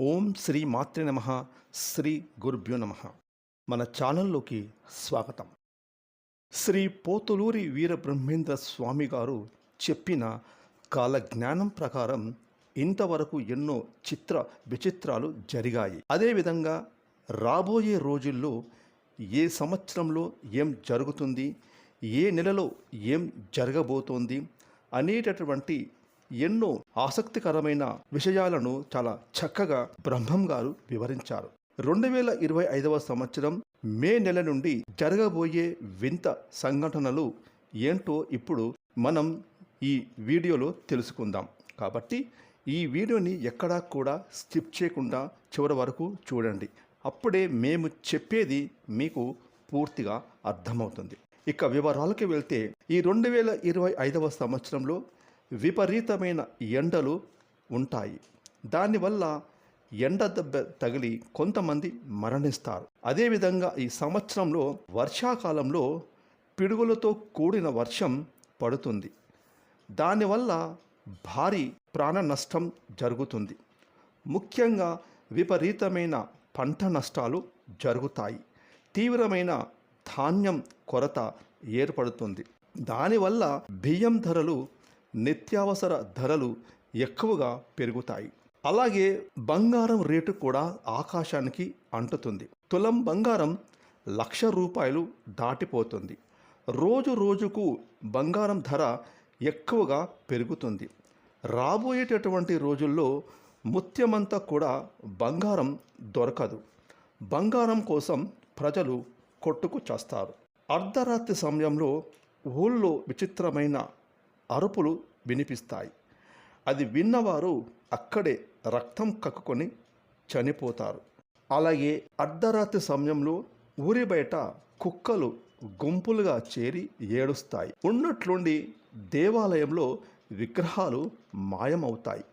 ఓం శ్రీ మాతృ నమ శ్రీ గురుభ్యో నమ. మన ఛానల్లోకి స్వాగతం. శ్రీ పోతులూరి వీరబ్రహ్మేంద్ర స్వామి గారు చెప్పిన కాలజ్ఞానం ప్రకారం ఇంతవరకు ఎన్నో చిత్ర విచిత్రాలు జరిగాయి. అదేవిధంగా రాబోయే రోజుల్లో ఏ సంవత్సరంలో ఏం జరుగుతుంది ఏ నెలలో ఏం జరగబోతోంది అనేటటువంటి ఎన్నో ఆసక్తికరమైన విషయాలను చాలా చక్కగా బ్రహ్మం గారు వివరించారు. రెండు వేల ఇరవై ఐదవ సంవత్సరం మే నెల నుండి జరగబోయే వింత సంఘటనలు ఏంటో ఇప్పుడు మనం ఈ వీడియోలో తెలుసుకుందాం. కాబట్టి ఈ వీడియోని ఎక్కడా కూడా స్కిప్ చేయకుండా చివరి వరకు చూడండి. అప్పుడే మేము చెప్పేది మీకు పూర్తిగా అర్థమవుతుంది. ఇక వివరాలకి వెళ్తే ఈ రెండు వేల ఇరవై ఐదవ సంవత్సరంలో విపరీతమైన ఎండలు ఉంటాయి. దానివల్ల ఎండ దెబ్బ తగిలి కొంతమంది మరణిస్తారు. అదేవిధంగా ఈ సంవత్సరంలో వర్షాకాలంలో పిడుగులతో కూడిన వర్షం పడుతుంది. దానివల్ల భారీ ప్రాణ నష్టం జరుగుతుంది. ముఖ్యంగా విపరీతమైన పంట నష్టాలు జరుగుతాయి. తీవ్రమైన ధాన్యం కొరత ఏర్పడుతుంది. దానివల్ల బియ్యం ధరలు నిత్యావసర ధరలు ఎక్కువగా పెరుగుతాయి. అలాగే బంగారం రేటు కూడా ఆకాశానికి అంటుతుంది. తులం బంగారం లక్ష రూపాయలు దాటిపోతుంది. రోజు రోజుకు బంగారం ధర ఎక్కువగా పెరుగుతుంది. రాబోయేటటువంటి రోజుల్లో ముత్యమంతా కూడా బంగారం దొరకదు. బంగారం కోసం ప్రజలు కొట్టుకు చేస్తారు. అర్ధరాత్రి సమయంలో ఊళ్ళో విచిత్రమైన అరుపులు వినిపిస్తాయి. అది విన్నవారు అక్కడే రక్తం కక్కుకొని చనిపోతారు. అలాగే అర్ధరాత్రి సమయంలో ఊరి బయట కుక్కలు గుంపులుగా చేరి ఏడుస్తాయి. ఉన్నట్లుండి దేవాలయంలో విగ్రహాలు మాయమవుతాయి.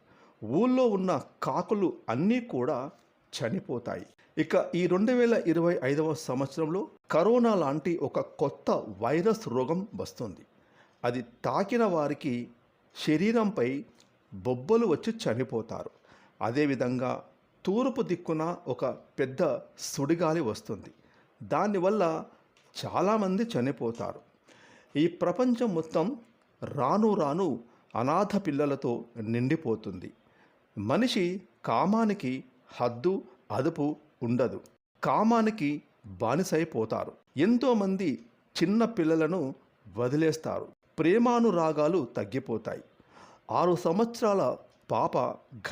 ఊళ్ళో ఉన్న కాకులు అన్నీ కూడా చనిపోతాయి. ఇక ఈ రెండు వేల ఇరవై ఐదవ సంవత్సరంలో కరోనా లాంటి ఒక కొత్త వైరస్ రోగం వస్తుంది. అది తాకిన వారికి శరీరంపై బొబ్బలు వచ్చి చనిపోతారు. అదేవిధంగా తూర్పు దిక్కున ఒక పెద్ద సుడిగాలి వస్తుంది. దానివల్ల చాలామంది చనిపోతారు. ఈ ప్రపంచం మొత్తం రాను రాను అనాథ పిల్లలతో నిండిపోతుంది. మనిషి కామానికి హద్దు అదుపు ఉండదు. కామానికి బానిసైపోతారు. ఎంతోమంది చిన్న పిల్లలను వదిలేస్తారు. ప్రేమానురాగాలు తగ్గిపోతాయి. ఆరు సంవత్సరాల పాప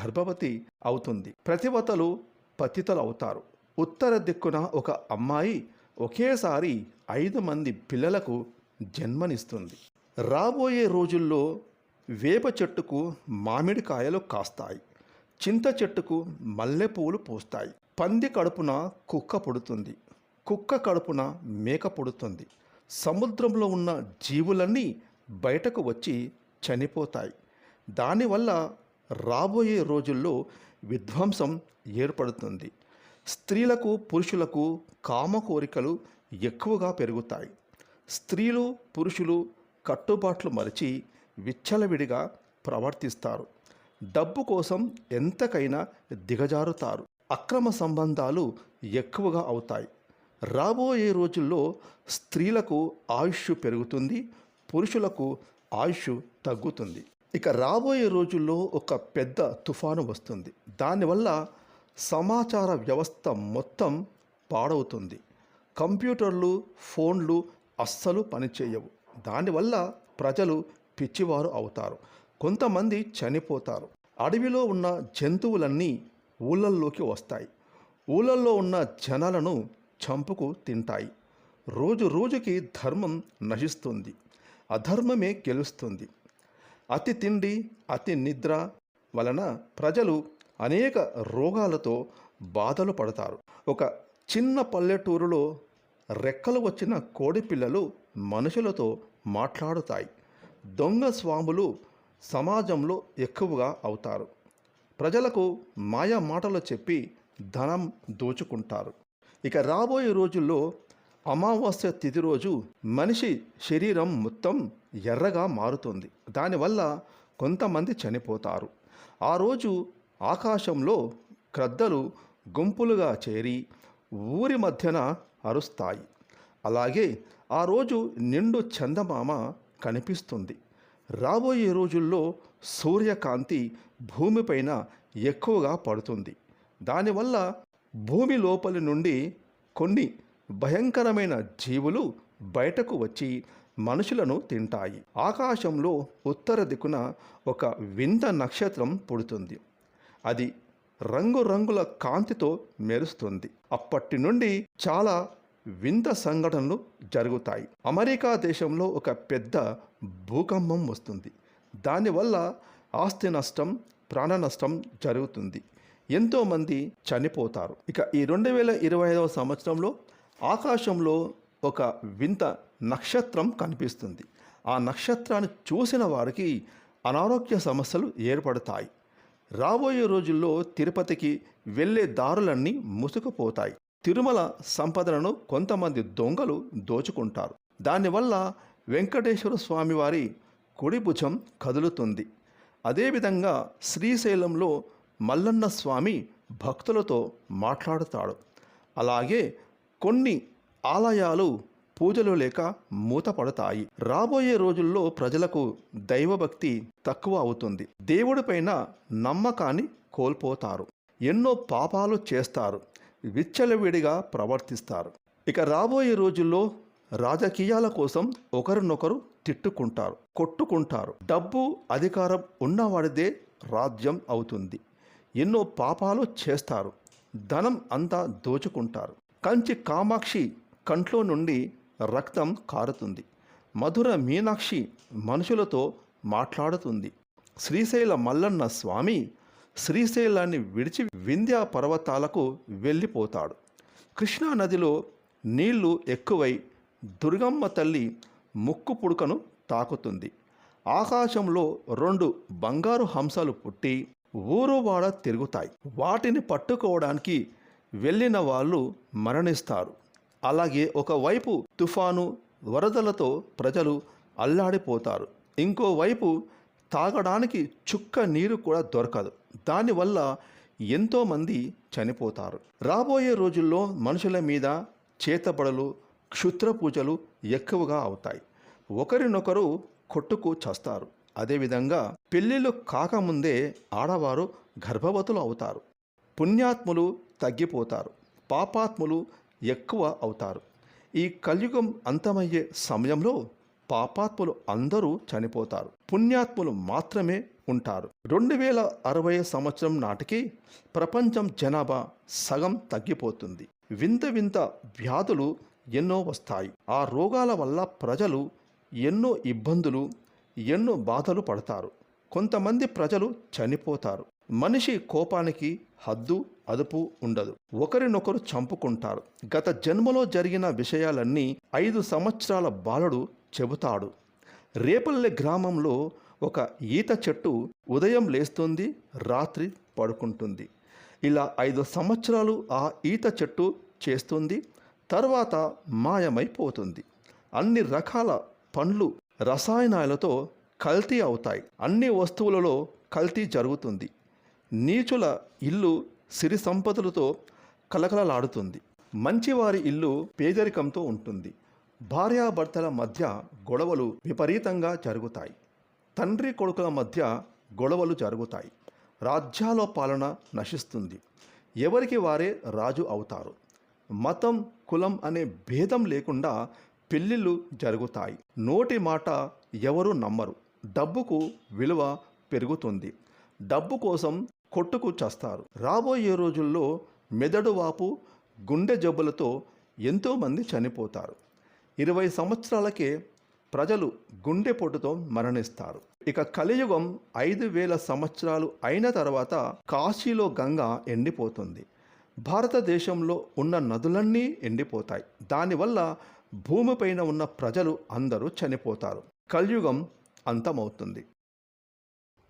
గర్భవతి అవుతుంది. ప్రతివతలు పతితలు అవుతారు ఉత్తర దిక్కున ఒక అమ్మాయి ఒకేసారి ఐదు మంది పిల్లలకు జన్మనిస్తుంది. రాబోయే రోజుల్లో వేప చెట్టుకు మామిడికాయలు కాస్తాయి. చింత చెట్టుకు మల్లెపూలు పూస్తాయి. పంది కడుపున కుక్క పుడుతుంది. కుక్క కడుపున మేక పుడుతుంది. సముద్రంలో ఉన్న జీవులన్నీ బయటకు వచ్చి చనిపోతాయి. దానివల్ల రాబోయే రోజుల్లో విధ్వంసం ఏర్పడుతుంది. స్త్రీలకు పురుషులకు కామ కోరికలు ఎక్కువగా పెరుగుతాయి. స్త్రీలు పురుషులు కట్టుబాట్లు మరిచి విచ్చలవిడిగా ప్రవర్తిస్తారు. డబ్బు కోసం ఎంతకైనా దిగజారుతారు. అక్రమ సంబంధాలు ఎక్కువగా అవుతాయి. రాబోయే రోజుల్లో స్త్రీలకు ఆయుష్ పెరుగుతుంది. పురుషులకు ఆయుష్ తగ్గుతుంది. ఇక రాబోయే రోజుల్లో ఒక పెద్ద తుఫాను వస్తుంది. దానివల్ల సమాచార వ్యవస్థ మొత్తం పాడవుతుంది. కంప్యూటర్లు ఫోన్లు అస్సలు పనిచేయవు. దానివల్ల ప్రజలు పిచ్చివారు అవుతారు. కొంతమంది చనిపోతారు. అడవిలో ఉన్న జంతువులన్నీ ఊళ్ళల్లోకి వస్తాయి. ఊళ్ళల్లో ఉన్న జనాలను చంపుకు తింటాయి. రోజు రోజుకి ధర్మం నశిస్తుంది. అధర్మమే గెలుస్తుంది. అతి తిండి అతి నిద్ర వలన ప్రజలు అనేక రోగాలతో బాధలు పడతారు. ఒక చిన్న పల్లెటూరులో రెక్కలు వచ్చిన కోడి పిల్లలు మనుషులతో మాట్లాడుతాయి. దొంగ స్వాములు సమాజంలో ఎక్కువగా అవుతారు. ప్రజలకు మాయా మాటలు చెప్పి ధనం దోచుకుంటారు. ఇక రాబోయే రోజుల్లో అమావాస్య తిథి రోజు మనిషి శరీరం మొత్తం ఎర్రగా మారుతుంది. దానివల్ల కొంతమంది చనిపోతారు. ఆ రోజు ఆకాశంలో క్రద్దలు గుంపులుగా చేరి ఊరి మధ్యన అరుస్తాయి. అలాగే ఆ రోజు నిండు చందమామ కనిపిస్తుంది. రాబోయే రోజుల్లో సూర్యకాంతి భూమిపైన ఎక్కువగా పడుతుంది. దానివల్ల భూమి లోపలి నుండి కొన్ని భయంకరమైన జీవులు బయటకు వచ్చి మనుషులను తింటాయి. ఆకాశంలో ఉత్తర దిక్కున ఒక వింత నక్షత్రం పుడుతుంది. అది రంగురంగుల కాంతితో మెరుస్తుంది. అప్పటి నుండి చాలా వింత సంఘటనలు జరుగుతాయి. అమెరికా దేశంలో ఒక పెద్ద భూకంపం వస్తుంది. దానివల్ల ఆస్తి నష్టం ప్రాణ నష్టం జరుగుతుంది. ఎంతోమంది చనిపోతారు. ఇక ఈ రెండు వేల ఇరవై ఐదవ సంవత్సరంలో ఆకాశంలో ఒక వింత నక్షత్రం కనిపిస్తుంది. ఆ నక్షత్రాన్ని చూసిన వారికి అనారోగ్య సమస్యలు ఏర్పడతాయి. రాబోయే రోజుల్లో తిరుపతికి వెళ్ళే దారులన్నీ ముసుకుపోతాయి తిరుమల సంపదలను కొంతమంది దొంగలు దోచుకుంటారు. దానివల్ల వెంకటేశ్వర స్వామివారి కుడిభుజం కదులుతుంది. అదేవిధంగా శ్రీశైలంలో మల్లన్న స్వామి భక్తులతో మాట్లాడుతాడు. అలాగే కొన్ని ఆలయాలు పూజలు లేక మూతపడతాయి. రాబోయే రోజుల్లో ప్రజలకు దైవభక్తి తక్కువ అవుతుంది. దేవుడిపైన నమ్మకాన్ని కోల్పోతారు. ఎన్నో పాపాలు చేస్తారు. విచ్చలవిడిగా ప్రవర్తిస్తారు. ఇక రాబోయే రోజుల్లో రాజకీయాల కోసం ఒకరినొకరు తిట్టుకుంటారు కొట్టుకుంటారు. డబ్బు అధికారం ఉన్నవాడిదే రాజ్యం అవుతుంది. ఎన్నో పాపాలు చేస్తారు. ధనం అంతా దోచుకుంటారు. కంచి కామాక్షి కంట్లో నుండి రక్తం కారుతుంది. మధుర మీనాక్షి మనుషులతో మాట్లాడుతుంది. శ్రీశైల మల్లన్న స్వామి శ్రీశైలాన్ని విడిచి వింధ్యా పర్వతాలకు వెళ్ళిపోతాడు. కృష్ణా నదిలో నీళ్ళు ఎక్కువై దుర్గమ్మ తల్లి ముక్కు పుడకను తాకుతుంది. ఆకాశంలో రెండు బంగారు హంసలు పుట్టి ఊరువాడ తిరుగుతాయి. వాటిని పట్టుకోవడానికి వెళ్ళిన వాళ్ళు మరణిస్తారు. అలాగే ఒకవైపు తుఫాను వరదలతో ప్రజలు అల్లాడిపోతారు. ఇంకోవైపు తాగడానికి చుక్క నీరు కూడా దొరకదు. దానివల్ల ఎంతోమంది చనిపోతారు. రాబోయే రోజుల్లో మనుషుల మీద చేతబడలు క్షుద్ర పూజలు ఎక్కువగా అవుతాయి. ఒకరినొకరు కొట్టుకు చస్తారు. అదేవిధంగా పెళ్ళిళ్ళు కాకముందే ఆడవారు గర్భవతులు అవుతారు. పుణ్యాత్ములు తగ్గిపోతారు. పాపాత్ములు ఎక్కువ అవుతారు. ఈ కలియుగం అంతమయ్యే సమయంలో పాపాత్ములు అందరూ చనిపోతారు. పుణ్యాత్ములు మాత్రమే ఉంటారు. రెండు వేల అరవై సంవత్సరం నాటికి ప్రపంచం జనాభా సగం తగ్గిపోతుంది. వింత వింత వ్యాధులు ఎన్నో వస్తాయి. ఆ రోగాల వల్ల ప్రజలు ఎన్నో ఇబ్బందులు ఎన్నో బాధలు పడతారు. కొంతమంది ప్రజలు చనిపోతారు. మనిషి కోపానికి హద్దు అదుపు ఉండదు. ఒకరినొకరు చంపుకుంటారు. గత జన్మలో జరిగిన విషయాలన్నీ ఐదు సంవత్సరాల బాలుడు చెబుతాడు. రేపల్లె గ్రామంలో ఒక ఈత చెట్టు ఉదయం లేస్తుంది రాత్రి పడుకుంటుంది. ఇలా ఐదు సంవత్సరాలు ఆ ఈత చెట్టు చేస్తుంది తర్వాత మాయమైపోతుంది. అన్ని రకాల పండ్లు రసాయనాలతో కల్తీ అవుతాయి. అన్ని వస్తువులలో కల్తీ జరుగుతుంది. నీచుల ఇల్లు సిరి సంపదలతో కలకలలాడుతుంది. మంచివారి ఇల్లు పేదరికంతో ఉంటుంది. భార్యాభర్తల మధ్య గొడవలు విపరీతంగా జరుగుతాయి. తండ్రి కొడుకుల మధ్య గొడవలు జరుగుతాయి. రాజ్యాల పాలన నశిస్తుంది. ఎవరికి వారే రాజు అవుతారు. మతం కులం అనే భేదం లేకుండా పెళ్ళిళ్ళు జరుగుతాయి. నోటి మాట ఎవరు నమ్మరు. డబ్బుకు విలువ పెరుగుతుంది. డబ్బు కోసం కొట్టుకు చస్తారు రాబోయే రోజుల్లో మెదడు వాపు గుండె జబ్బులతో ఎంతోమంది చనిపోతారు. ఇరవై సంవత్సరాలకే ప్రజలు గుండెపోటుతో మరణిస్తారు. ఇక కలియుగం ఐదు వేల సంవత్సరాలు అయిన తర్వాత కాశీలో గంగ ఎండిపోతుంది. భారతదేశంలో ఉన్న నదులన్నీ ఎండిపోతాయి. దానివల్ల భూమిపైన ఉన్న ప్రజలు అందరూ చనిపోతారు. కలియుగం అంతమవుతుంది.